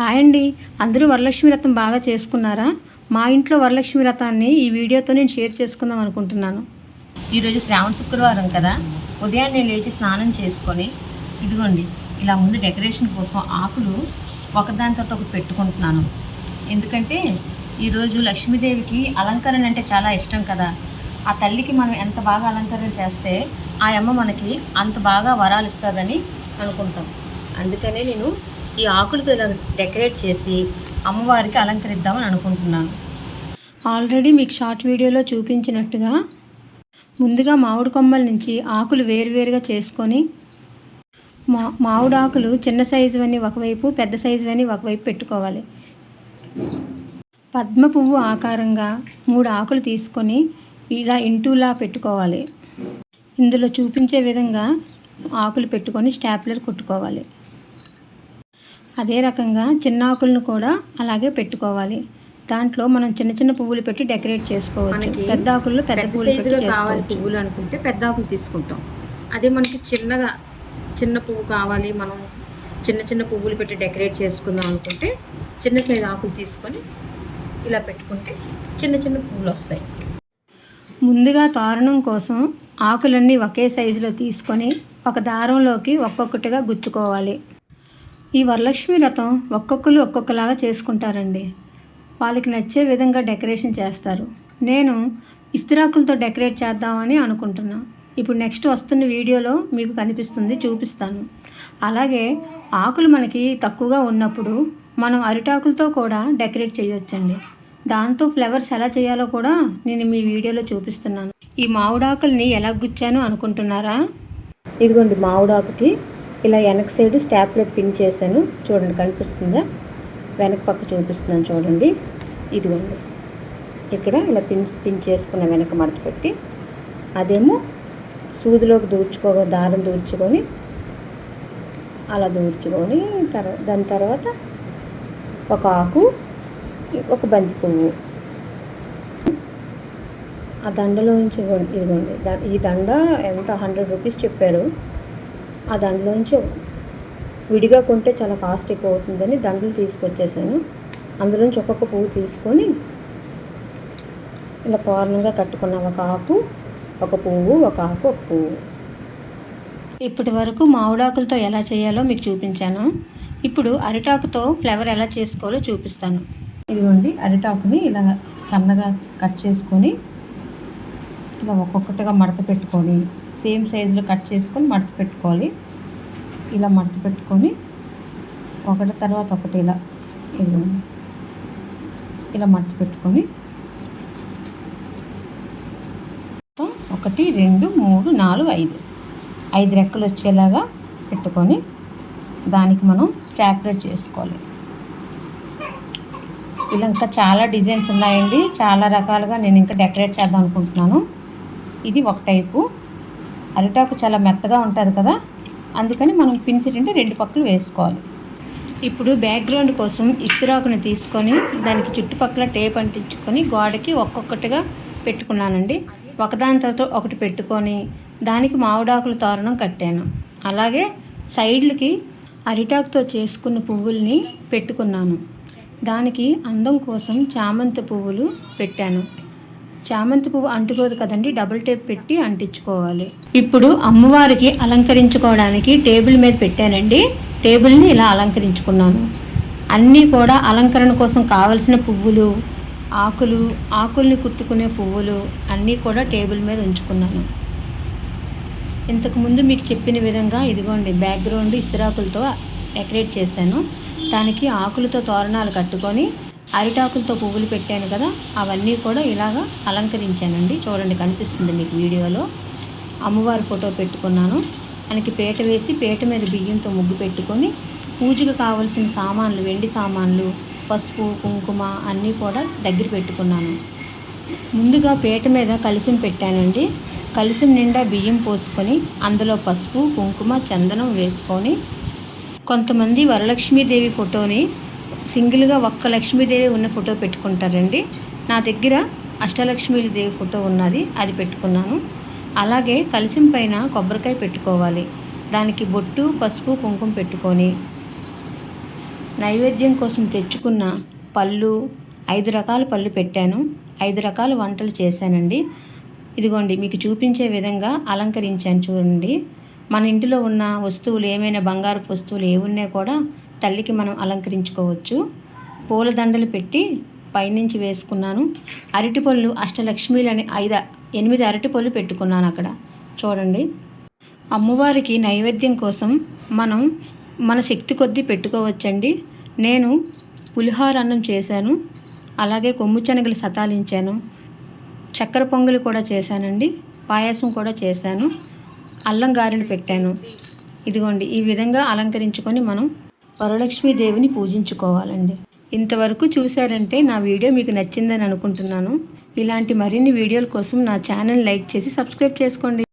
Hi అండి. అందరూ వరలక్ష్మి వ్రతం బాగా చేసుకున్నారా? మా ఇంట్లో వరలక్ష్మి వ్రతాన్ని ఈ వీడియోతో నేను షేర్ చేసుకుందాం అనుకుంటున్నాను. ఈరోజు శ్రావణ శుక్రవారం కదా. ఉదయాన్నే లేచి స్నానం చేసుకొని ఇదిగోండి ఇలా ముందు డెకరేషన్ కోసం ఆకులు ఒకదానితో ఒకటి పెట్టుకుంటున్నాను. ఎందుకంటే ఈరోజు లక్ష్మీదేవికి అలంకరణ అంటే చాలా ఇష్టం కదా. ఆ తల్లికి మనం ఎంత బాగా అలంకరణ చేస్తే ఆ అమ్మ మనకి అంత బాగా వరాలు ఇస్తుందని అనుకుంటాం. అందుకనే నేను ఈ ఆకులతో ఇలా డెకరేట్ చేసి అమ్మవారికి అలంకరిద్దామని అనుకుంటున్నాను. ఆల్రెడీ మీకు షార్ట్ వీడియోలో చూపించినట్టుగా ముందుగా మామిడి కొమ్మల నుంచి ఆకులు వేరువేరుగా చేసుకొని మా మామిడి ఆకులు చిన్న సైజు అని ఒకవైపు పెద్ద సైజు అని ఒకవైపు పెట్టుకోవాలి. పద్మ పువ్వు ఆకారంగా మూడు ఆకులు తీసుకొని ఇలా ఇంటూలా పెట్టుకోవాలి. ఇందులో చూపించే విధంగా ఆకులు పెట్టుకొని స్టాప్లర్ కొట్టుకోవాలి. అదే రకంగా చిన్న ఆకులను కూడా అలాగే పెట్టుకోవాలి. దాంట్లో మనం చిన్న చిన్న పువ్వులు పెట్టి డెకరేట్ చేసుకోవచ్చు. పెద్ద ఆకుల్లో పెద్ద పువ్వులు పెట్టి కావాలి పువ్వులు అనుకుంటే పెద్ద ఆకులు తీసుకుంటాం. అదే మనకి చిన్నగా చిన్న పువ్వు కావాలి మనం చిన్న చిన్న పువ్వులు పెట్టి డెకరేట్ చేసుకుందాం అనుకుంటే చిన్న సైజు ఆకులు తీసుకొని ఇలా పెట్టుకుంటే చిన్న చిన్న పువ్వులు వస్తాయి. ముందుగా తోరణం కోసం ఆకులన్నీ ఒకే సైజులో తీసుకొని ఒక దారంలోకి ఒక్కొక్కటిగా గుచ్చుకోవాలి. ఈ వరలక్ష్మి వ్రతం ఒక్కొక్కరు ఒక్కొక్కలాగా చేసుకుంటారండి. వాళ్ళకి నచ్చే విధంగా డెకరేషన్ చేస్తారు. నేను ఇస్తిరాకులతో డెకరేట్ చేద్దామని అనుకుంటున్నా. ఇప్పుడు నెక్స్ట్ వస్తున్న వీడియోలో మీకు కనిపిస్తుంది చూపిస్తాను. అలాగే ఆకులు మనకి తక్కువగా ఉన్నప్పుడు మనం అరిటాకులతో కూడా డెకరేట్ చేయొచ్చండి. దాంతో ఫ్లవర్స్ ఎలా చేయాలో కూడా నేను మీ వీడియోలో చూపిస్తున్నాను. ఈ మామిడాకుల్ని ఎలా గుచ్చాను అనుకుంటున్నారా? ఇదిగోండి మామిడాకుకి ఇలా వెనక సైడ్ స్టాప్లెట్ పిన్ చేశాను. చూడండి కనిపిస్తుందా? వెనక పక్క చూపిస్తున్నాను చూడండి. ఇదిగోండి. ఇక్కడ ఇలా పిన్ పిన్ చేసుకున్న వెనక మడత పెట్టి అదేమో సూదిలోకి దూర్చుకో దారం దూర్చుకొని అలా దూర్చుకొని తర్వాత దాని తర్వాత ఒక ఆకు ఒక బంతి పువ్వు. ఆ దండలోంచి ఇదిగోండి. ఈ దండ ఎంత? హండ్రెడ్ రూపీస్ చెప్పారు. ఆ దండలోంచి విడిగా కొంటే చాలా కాస్ట్ ఎక్కువ అవుతుందని దండలు తీసుకొచ్చేసాను. అందులోంచి ఒక్కొక్క పువ్వు తీసుకొని ఇలా తోరణంగా కట్టుకున్న ఒక ఆకు ఒక పువ్వు ఒక ఆకు ఒక పువ్వు. ఇప్పటి వరకు మామిడాకులతో ఎలా చేయాలో మీకు చూపించాను. ఇప్పుడు అరిటాకుతో ఫ్లవర్ ఎలా చేసుకోవాలో చూపిస్తాను. ఇదిగోండి అరిటాకుని ఇలా సన్నగా కట్ చేసుకొని ఇలా ఒక్కొక్కటిగా మడత పెట్టుకొని సేమ్ సైజులో కట్ చేసుకొని మడత పెట్టుకోవాలి. ఇలా మడత పెట్టుకొని ఒకటి తర్వాత ఒకటి ఇలా ఇలా మడత పెట్టుకొని ఒకటి రెండు మూడు నాలుగు ఐదు. ఐదు రెక్కలు వచ్చేలాగా పెట్టుకొని దానికి మనం స్టాప్లెట్ చేసుకోవాలి. ఇలా ఇంకా చాలా డిజైన్స్ ఉన్నాయండి. చాలా రకాలుగా నేను ఇంకా డెకరేట్ చేద్దాం అనుకుంటున్నాను. ఇది ఒక టైపు. అరిటాకు చాలా మెత్తగా ఉంటుంది కదా? అందుకని మనం పిన్స్ ఏంటంటే రెండు పక్కలు వేసుకోవాలి. ఇప్పుడు బ్యాక్గ్రౌండ్ కోసం ఇస్తిరాకుని తీసుకొని దానికి చుట్టుపక్కల టేప్ అంటించుకొని గోడకి ఒక్కొక్కటిగా పెట్టుకున్నానండి. ఒకదాని తర్వాత ఒకటి పెట్టుకొని దానికి మామిడాకుల తోరణం కట్టాను. అలాగే సైడ్లకి అరిటాకుతో చేసుకున్న పువ్వుల్ని పెట్టుకున్నాను. దానికి అందం కోసం చామంతి పువ్వులు పెట్టాను. చామంతి పువ్వు అంటుకోదు కదండి డబుల్ టేప్ పెట్టి అంటించుకోవాలి. ఇప్పుడు అమ్మవారికి అలంకరించుకోవడానికి టేబుల్ మీద పెట్టానండి. టేబుల్ని ఇలా అలంకరించుకున్నాను. అన్నీ కూడా అలంకరణ కోసం కావలసిన పువ్వులు ఆకులు ఆకుల్ని కుట్టుకునే పువ్వులు అన్నీ కూడా టేబుల్ మీద ఉంచుకున్నాను. ఇంతకుముందు మీకు చెప్పిన విధంగా ఇదిగోండి బ్యాక్గ్రౌండ్ ఇసిరాకులతో డెకరేట్ చేశాను. దానికి ఆకులతో తోరణాలు కట్టుకొని అరిటాకులతో పువ్వులు పెట్టాను కదా అవన్నీ కూడా ఇలాగా అలంకరించానండి. చూడండి కనిపిస్తుంది మీకు వీడియోలో. అమ్మవారి ఫోటో పెట్టుకున్నాను. దానికి పీట వేసి పీట మీద బియ్యంతో ముగ్గు పెట్టుకొని పూజకు కావలసిన సామాన్లు వెండి సామాన్లు పసుపు కుంకుమ అన్నీ కూడా దగ్గర పెట్టుకున్నాను. ముందుగా పీట మీద కలిసిం పెట్టానండి. కలిసిం నిండా బియ్యం పోసుకొని అందులో పసుపు కుంకుమ చందనం వేసుకొని కొంతమంది వరలక్ష్మీదేవి ఫోటోని సింగిల్గా ఒక్క లక్ష్మీదేవి ఉన్న ఫోటో పెట్టుకుంటారండి. నా దగ్గర అష్టలక్ష్మీల దేవి ఫోటో ఉన్నది అది పెట్టుకున్నాను. అలాగే కలిసం పైన కొబ్బరికాయ పెట్టుకోవాలి. దానికి బొట్టు పసుపు కుంకుమ పెట్టుకొని నైవేద్యం కోసం తెచ్చుకున్న పళ్ళు ఐదు రకాల పళ్ళు పెట్టాను. ఐదు రకాల వంటలు చేశానండి. ఇదిగోండి మీకు చూపించే విధంగా అలంకరించాను చూడండి. మన ఇంటిలో ఉన్న వస్తువులు ఏమైనా బంగారు వస్తువులు ఏమున్నా కూడా తల్లికి మనం అలంకరించుకోవచ్చు. పూలదండలు పెట్టి పైనుంచి వేసుకున్నాను. అరటిపళ్ళు అష్టలక్ష్మీలు అని ఐదు ఎనిమిది అరటిపళ్ళు పెట్టుకున్నాను అక్కడ. చూడండి. అమ్మవారికి నైవేద్యం కోసం మనం మన శక్తి కొద్దీ పెట్టుకోవచ్చండి. నేను పులిహోర అన్నం చేశాను. అలాగే కొమ్ము శనగలు సతాలించాను. చక్కెర పొంగలి కూడా చేశానండి. పాయసం కూడా చేశాను. అల్లం గారెలు పెట్టాను. ఇదిగోండి. ఈ విధంగా అలంకరించుకొని మనం వరలక్ష్మీదేవిని పూజించుకోవాలండి. ఇంతవరకు చూశారంటే నా వీడియో మీకు నచ్చిందని అనుకుంటున్నాను. ఇలాంటి మరిన్ని వీడియోల కోసం నా ఛానల్ లైక్ చేసి సబ్స్క్రైబ్ చేసుకోండి.